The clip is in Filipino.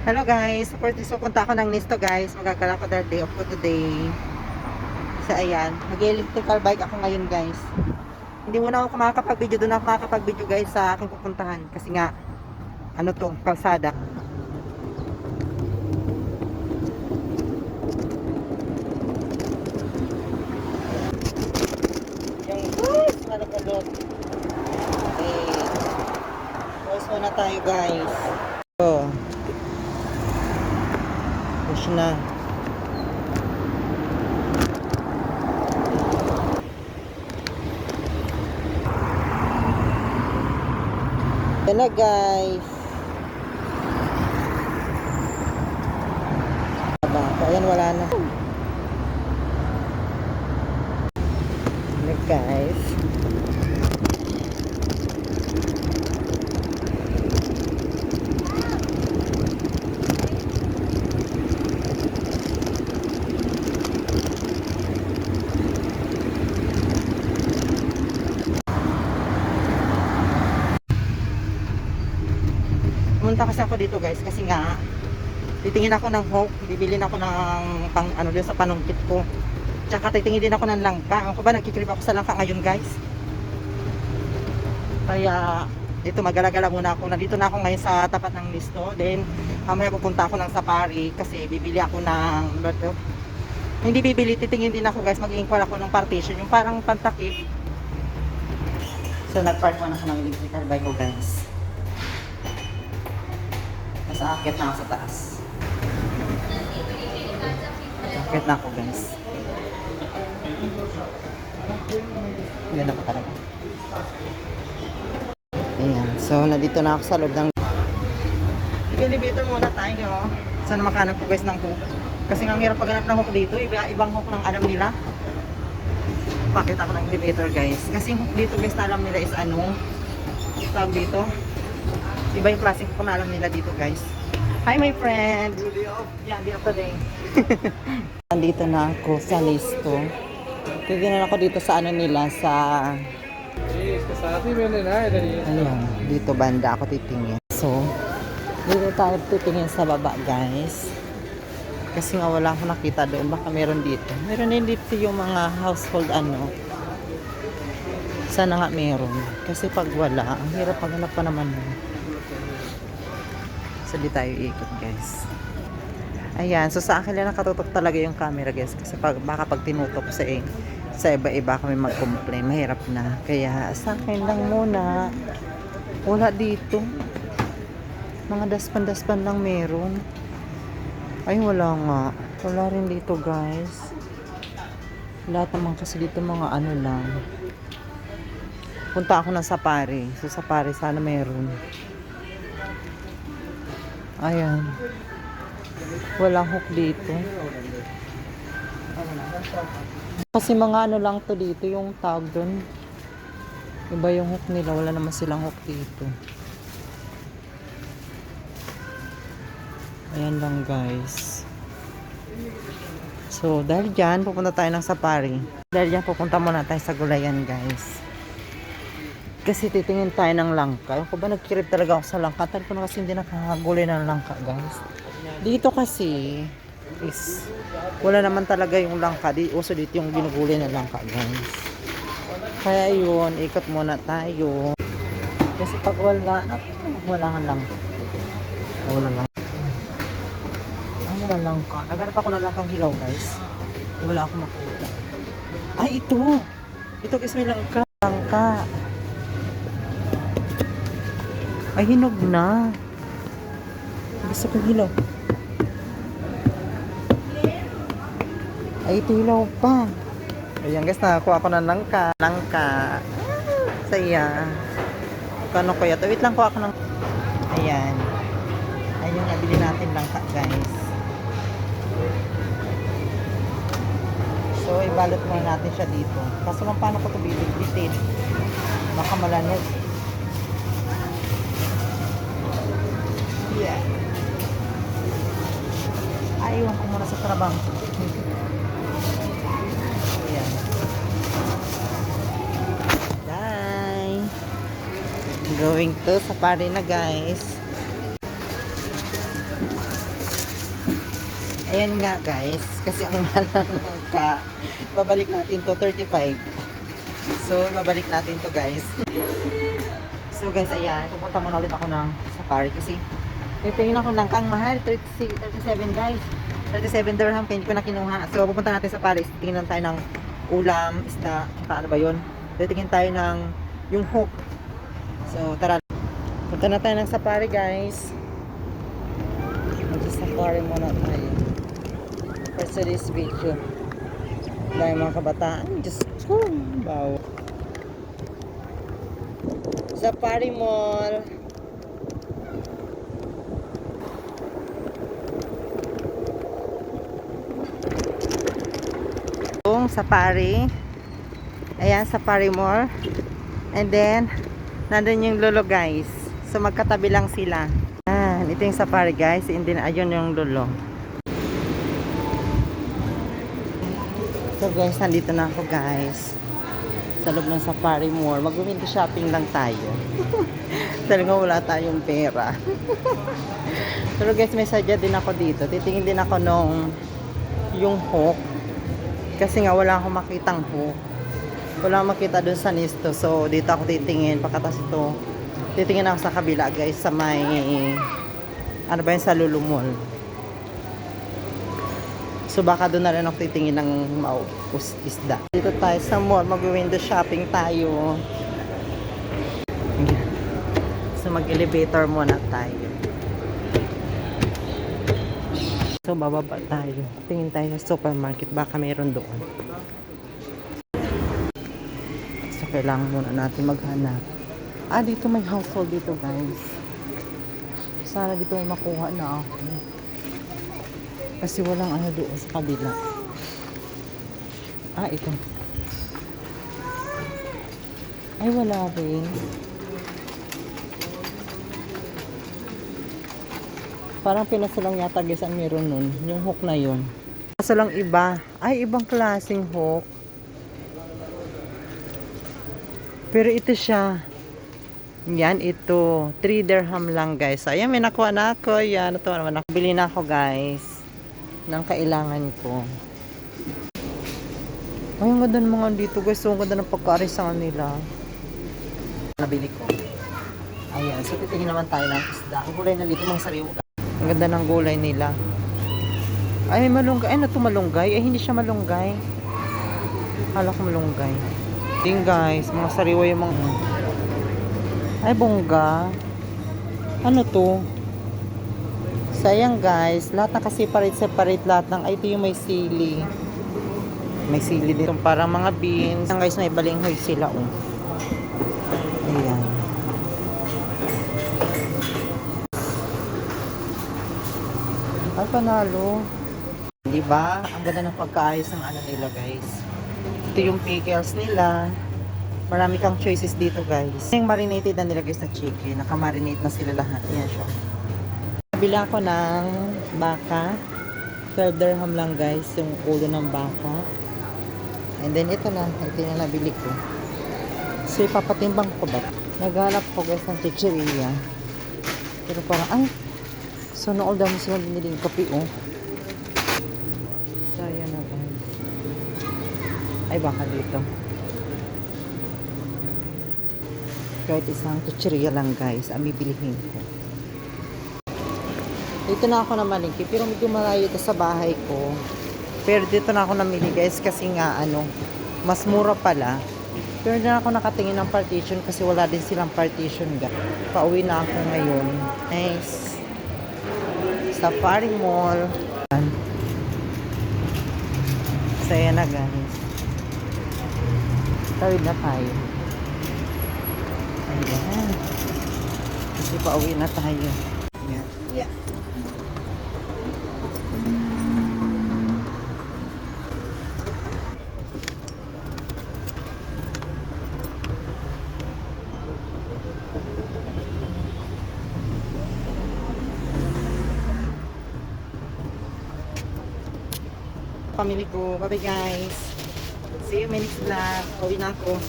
Hello guys, for this punta ako ng Nisto guys. Magkakala ko dahil day off ko today. So ayan, mag-electrical bike ako ngayon guys. Hindi muna ako makakapag-video doon ako makakapag-video guys sa aking pupuntahan. Kasi nga, ano to, kalsada. Yung bus, malagalot. Okay. Pause muna tayo guys. So, Push na. Yan na guys. Aba, ayan wala na. Yan guys. Pumunta kasi ako dito guys kasi nga titingin ako ng hook, bibilin ako ng pang ano din sa panungkit ko. Tsaka titingin din ako ng langka. Ako ba nagkikrip ako sa langka ngayon guys? Kaya dito magalagala muna ako. Nandito na ako ngayon sa tapat ng listo. Then mamaya pupunta ako ng safari kasi bibili ako ng ano hindi bibili, titingin din ako guys, mag-inquire ako ng partition, yung parang pantakip. So nag-park muna ako ng electrical bike ko guys. Nasa akit na ako sa taas. Akit na ako guys. Yan ako talaga. Ayan. So, nandito na ako sa loob ng... Elevator muna tayo. Sana makahanap ko guys ng hook. Kasi nga hirap paghanap ng hook dito. Iba, ibang hook ng alam nila. Pakita ko ng elevator guys. Kasi hook dito guys na alam nila is ano. Tawag dito. Iba yung klaseng pangalan nila dito guys. Hi my friend! Yeah, di ako din. Nandito na ako sa listo. Titignan ako dito sa ano nila, sa... Ayan, dito banda ako titingin. So, dito tayo titingin sa baba guys. Kasi nga wala akong nakita doon. Baka meron dito. Meron din dito yung mga household ano sana nga meron. Kasi pag wala, ang hirap paghanap pa naman. So, tayo ikot, guys. Ayan, so sa akin lang nakatutok talaga yung camera, guys. Kasi pag, baka pag tinutok sa eh, sa iba-iba kami mag-complain, mahirap na. Kaya sa akin lang muna. Wala dito. Mga daspan-daspan lang meron. Ay, wala nga. Wala rin dito, guys. Lahat naman kasi dito mga ano lang. Punta ako ng safari. So, safari sana meron. Ayan. Walang hook dito. Kasi mga ano lang to dito, yung tawag doon. Iba yung hook nila, wala naman silang hook dito. Ayan lang guys. So, dahil dyan, pupunta tayo ng safari. Dahil dyan, pupunta muna tayo sa gulayan guys. Kasi titingin tayo ng langka. Yung ko ba nagkirip talaga ako sa langka? Tal ko na kasi hindi nakakagulay ng langka guys. Dito kasi is wala naman talaga yung langka. Di, uso dito yung ginugulay ng langka guys. Kaya yun, ikot muna tayo. Kasi pag wala, wala nga langka. Wala lang. Ang wala langka. Naganap ako ng langkang hilaw guys. Wala akong makuha. Ay, ito! Ito guys may langka. Langka. Ay, hinog na. Gusto ko hilaw. Ay, ito hilaw pa. Ayan guys, nakakuha ko ng langka. Langka. Saya. Kano kaya to? Wait lang, kuha ko ng... Ayan. Ayan nabili natin langka guys. So, ibalot muna natin siya dito. Kaso kung paano ko ito bibitin? Baka malanog. Yeah. Ayaw ko muna sa trabaho. Ayan. Bye. Going to safari na guys. Ayan nga guys, kasi ang mahal ng langka. Babalik natin to 35. So, babalik natin to guys. So guys, ayan, pupunta muna ulit ako ng safari kasi titingin ako ng kang mahal, 36, 37 guys. 37 dirham, kaya ko na kinuha. So, pupunta natin sa Paris, tingin lang tayo ng ulam, isda, tsaka ano ba yun. Titingin tayo ng yung hook. So, tara. Punta na tayo ng safari guys. Mag-safari muna tayo. For today's video. Dahil mga kabataan, Diyos ko, bawa. Safari Mall. Yung safari. Ayan, safari mall. And then, nandun yung lolo guys. So, magkatabi lang sila. Ah, ito yung safari guys. And then, ayun yung lolo. So guys, nandito na ako guys. Sa loob ng safari mall. Mag-window shopping lang tayo. Talaga wala tayong pera. Pero guys, may sadya din ako dito. Titingin din ako nung yung hook. Kasi nga wala akong makitang hook. Wala akong makita dun sa nisto. So, dito ako titingin. Pagkatas ito, titingin ako sa kabila guys. Sa may, ano ba yun, sa Lulu Mall. So, baka doon na rin ako titingin ng maupos isda. Dito tayo sa mall. Mag-window shopping tayo. So, mag-elevator muna tayo. So, bababa tayo. Tingin tayo sa supermarket. Baka mayroon doon. So, kailangan muna natin maghanap. Ah, dito may household dito, guys. Sana dito may makuha na ako. Kasi walang ano doon sa kabila. Ah, ito. Ay, wala rin. Parang pinasa lang yata guys ang meron nun. Yung hook na yun. Kaso lang iba. Ay, ibang klaseng hook. Pero ito siya. Yan, ito. 3 dirham lang guys. Ayan, may nakuha na ako. Yan, ito naman ako. Bili na ako guys. Ng kailangan ko. Ay, ang ganda ng mga dito guys. So, ang ganda ng pagkarisangan nila. Nabili ko. Ayan, so titingin naman tayo ng isda. Ang gulay na dito, mga sariwa. Ang ganda ng gulay nila. Ay, may malunggay. Ay, na to malunggay. Ay, hindi siya malunggay. Kala ko malunggay. Din guys, mga sariwa yung mga... Ay, bongga. Ano to? Sayang guys, lahat na kasi separate-separate lahat ng... Ito yung may sili. May sili dito. Parang mga beans. Ayan guys, may balinghoy sila oh. Ayan. Ay, panalo. Di ba? Ang ganda ng pagkaayos ng ano nila, guys. Ito yung pickles nila. Marami kang choices dito, guys. Yung marinated na nila, guys, na chicken. Nakamarinate na sila lahat. Yan siya. Nabili ako ng baka. 12 dirham lang, guys. Yung ulo ng baka. And then, ito na. Ito yung nabili ko. So, ipapatimbang ko ba? Naghanap ko, guys, ng chicheria. Pero parang, ay, So, nool dami sila binili yung kape, oh. Saya na guys. Ay, baka dito. Kahit isang tutseriya lang, guys, ang bibilihin ko. Dito na ako namalingki, pero medyo malayo ito sa bahay ko. Pero dito na ako namili, guys, kasi nga, ano, mas mura pala. Pero na ako nakatingin ng partition kasi wala din silang partition. Pauwi na ako ngayon. Nice. Safari Mall. Saya na guys. Tawid na tayo. Ayan. Kasi pauwi na tayo. Ayan. Yeah. Pamili ko. Bye-bye guys. See you in vlog. Pauwi na ako.